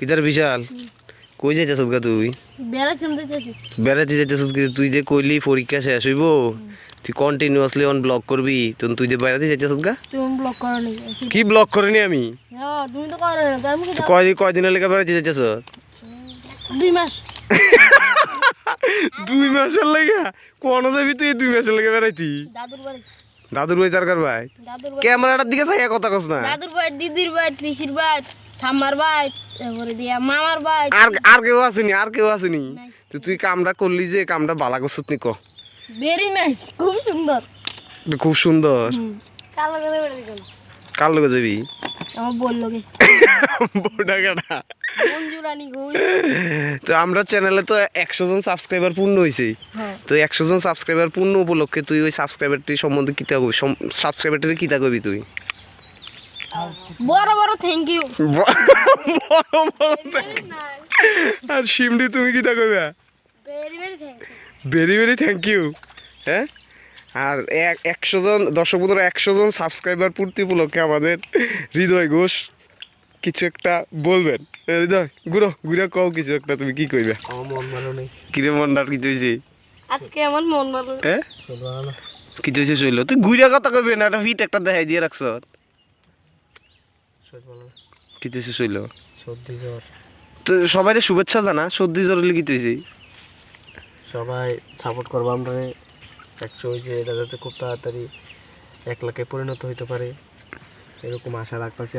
কিতার বিশাল? কই যাইতেছ গা তুই? বেড়াতে যাইতেছ তুই যে কইলি পরীক্ষা শেষ হইব তুই কন্টিনিউয়াসলি অন ব্লক করবি তো তুই যে বেড়াতে যাইতেছ গা? ব্লক করো কি ব্লক করিনি আমি? হ্যাঁ তুমি তো করো না আমি কয়দিন কয়দিনের লেগে বেড়াতে যাইতেছ? দুই মাস। দুই মাসের লেগে? কোন যাবি তুই দুই মাসের লেগে বেড়াইতি? দাদুর বাড়ি। দাদুর ভাই দরকার ভাই ক্যামেরাটার দিকে চাই কথা কস না। দাদুর বাড়ি দিদির বাড়ি পিসির বাড়ি ঠাম্মার বাড়ি। তারপরে দিয়া মামার বাড়ি আর আর কেউ আসেনি আর কেউ আসেনি। তো তুই কামটা করলি যে কামটা বালা করছত নি ক। ভেরি নাইস খুব সুন্দর। খুব সুন্দর। কালো করে বেড়ে দিল কার লোকে যাবি? আমার তো আমরা চ্যানেলে তো একশো জন সাবস্ক্রাইবার পূর্ণ হয়েছে হ্যাঁ। তো একশো জন সাবস্ক্রাইবার পূর্ণ উপলক্ষে তুই ওই সাবস্ক্রাইবারটি সম্বন্ধে কিতা কবি? সাবস্ক্রাইবারটি কিতা কবি তুই? বড় বড় থ্যাংক ইউ বড় বড় আর সিমডি তুমি কিতা কইবা ভেরি ভেরি থ্যাংক ইউ হ্যাঁ? আর এক একশো জন দর্শক বন্ধুরা একশো জন সাবস্ক্রাইবার পূর্তি উপলক্ষে আমাদের হৃদয় ঘোষ কিছু একটা বলবেন। হৃদয় ঘুরো ঘুরে কও কিছু একটা তুমি কি কইবে? আমার মন ভালো নেই। কিরে মনটার কি হয়েছে আজকে আমার মন ভালো। হ্যাঁ? কি হয়েছে শৈল? তুই ঘুরে কথা কইবে না একটা ফিট একটা দেখাই দিয়ে রাখছ। না শৈল? সর্দি জ্বর। তো সবাই শুভেচ্ছা জানা সর্দি জ্বর হলে কি হয়েছে? সবাই সাপোর্ট করব আমরা একশো হয়েছে এটা যাতে খুব তাড়াতাড়ি এক লাখে পরিণত হইতে পারে। এরকম আশা রাখতেছি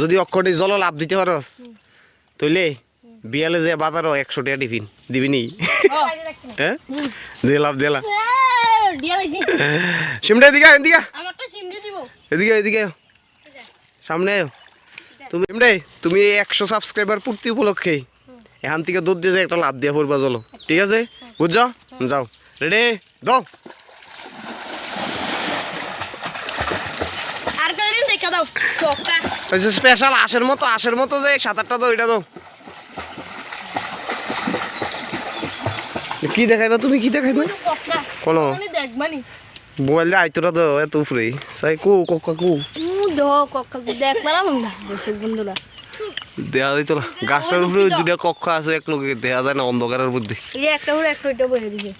যদি অক্ষরে জল লাভ দিতে পারস তইলে বিয়ালে যে বাজারও একশো টাকা টিফিন দিবি নি? হ্যাঁ? দে লাভ দে লাভ। সিমটা এদিকে আয়, এদিকে দিব। এদিকে এদিকে সামনে আয়। তুমি সিমরে তুমি একশো সাবস্ক্রাইবার পূর্তি উপলক্ষে এখান থেকে দুধ দিয়ে একটা লাভ দিয়ে পড়বা চলো। ঠিক আছে? বুঝছ? যাও। রেডি দাও স্পেশাল আশের মতো আশের মতো যে সাত আটটা দাও এটা দাও। কি দেখাইবা তুমি? কি দেখাইবা? কোনো মানে মোবাইল দিয়ে আইতোরা দাও এত উপরে সাই কু কোকা কু। দেখ দেয়া দিত না গাছটার উপরে দুটা কক্ষ আছে এক লোকে দেয়া যায় না অন্ধকারের মধ্যে। একটা একটা বসে দিছে।